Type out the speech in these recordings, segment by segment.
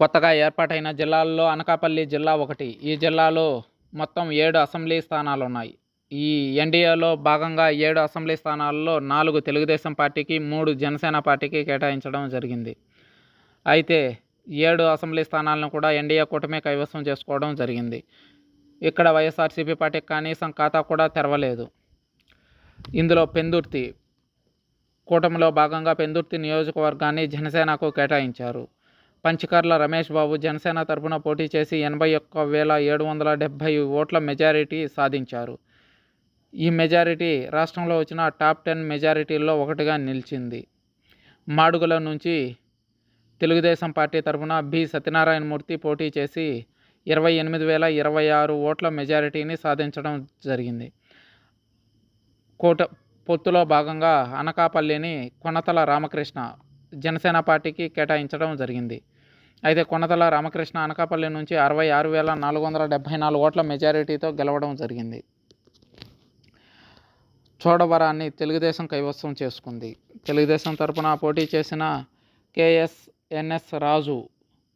కొత్తగా ఏర్పాటైన జిల్లాల్లో అనకాపల్లి జిల్లా ఒకటి. ఈ జిల్లాలో మొత్తం ఏడు అసెంబ్లీ స్థానాలు ఉన్నాయి ఈ ఎన్డీఏలో భాగంగా ఏడు అసెంబ్లీ స్థానాల్లో నాలుగు తెలుగుదేశం పార్టీకి మూడు జనసేన పార్టీకి కేటాయించడం జరిగింది. అయితే ఏడు అసెంబ్లీ స్థానాలను కూడా ఎన్డీఏ కూటమి కైవసం చేసుకోవడం జరిగింది. ఇక్కడ వైఎస్ఆర్సీపీ పార్టీకి కనీసం ఖాతా కూడా తెరవలేదు. ఇందులో పెందుర్తి కూటమిలో భాగంగా పెందుర్తి నియోజకవర్గాన్ని జనసేనకు కేటాయించారు. పంచకర్ల రమేష్ బాబు జనసేన తరపున పోటీ చేసి ఎనభై ఒక్క వేల ఏడు వందల డెబ్భై ఓట్ల మెజారిటీ సాధించారు. ఈ మెజారిటీ రాష్ట్రంలో వచ్చిన టాప్ టెన్ మెజారిటీల్లో ఒకటిగా నిలిచింది. మాడుగుల నుంచి తెలుగుదేశం పార్టీ తరపున బి సత్యనారాయణమూర్తి పోటీ చేసి ఇరవై ఎనిమిది వేల ఇరవై ఆరు ఓట్ల మెజారిటీని సాధించడం జరిగింది. కోట పొత్తులో భాగంగా అనకాపల్లిని కొనతల రామకృష్ణ జనసేన పార్టీకి కేటాయించడం జరిగింది. అయితే కొనతల రామకృష్ణ అనకాపల్లి నుంచి అరవై ఆరు వేల నాలుగు వందల డెబ్భై నాలుగు ఓట్ల మెజారిటీతో గెలవడం జరిగింది. చోడవరాన్ని తెలుగుదేశం కైవసం చేసుకుంది. తెలుగుదేశం తరపున పోటీ చేసిన కేఎస్ఎన్ఎస్ రాజు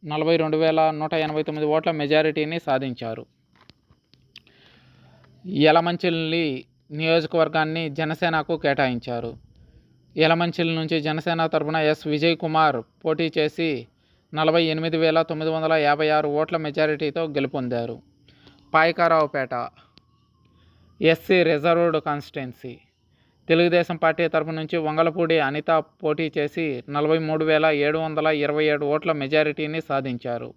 నలభై రెండు వేల నూట ఎనభై తొమ్మిది ఓట్ల మెజారిటీని సాధించారు. యలమంచిలి నియోజకవర్గాన్ని జనసేనకు కేటాయించారు. ఎలమంచిల నుంచి జనసేన తరపున ఎస్. విజయ్ కుమార్ పోటీ చేసి నలభై ఎనిమిది వేల తొమ్మిది వందల యాభై ఆరు ఓట్ల మెజారిటీతో గెలుపొందారు. Payakaraopeta SC reserved constituency. Telugudesam party తరపు నుంచి వంగలపూడి అనిత పోటీ చేసి నలభై మూడు వేల ఏడు వందల ఇరవై ఏడు ఓట్ల మెజారిటీని సాధించారు.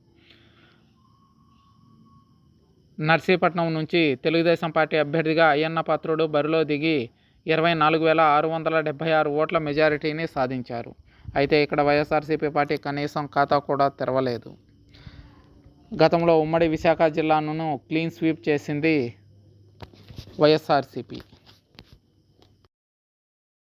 నర్సీపట్నం నుంచి తెలుగుదేశం పార్టీ అభ్యర్థిగా అయ్యన్న పాత్రుడు బరిలో దిగి ఇరవై నాలుగు వేల ఆరు వందల డెబ్భై ఆరు ఓట్ల మెజారిటీని సాధించారు. అయితే ఇక్కడ వైఎస్ఆర్సీపీ పార్టీ కనీసం ఖాతా కూడా తెరవలేదు. గతంలో ఉమ్మడి విశాఖ జిల్లాను క్లీన్ స్వీప్ చేసింది వైఎస్ఆర్సీపీ.